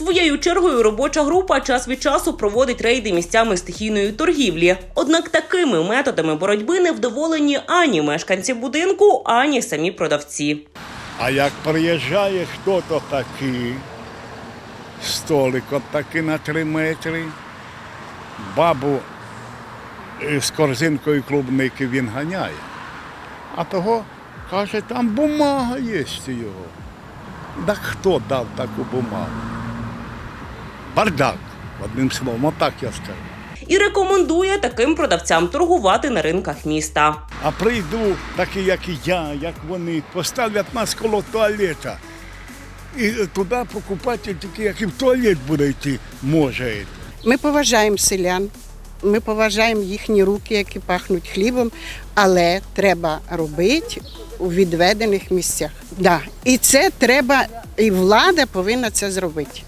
Своєю чергою робоча група час від часу проводить рейди місцями стихійної торгівлі. Однак такими методами боротьби не вдоволені ані мешканці будинку, ані самі продавці. А як приїжджає хто-то такий, столиком такий на три метри, бабу е, з корзинкою клубники він ганяє. А того каже, там бумага є його. Так хто дав таку бумагу? Бардак, одним словом, отак я скажу. І рекомендує таким продавцям торгувати на ринках міста. А прийду такі, як і я, як вони, поставлять нас коло туалета. І туди покупатель такий, як і в туалет буде йти, може. Ми поважаємо селян, ми поважаємо їхні руки, які пахнуть хлібом, але треба робити у відведених місцях. Да. І це треба, і влада повинна це зробити.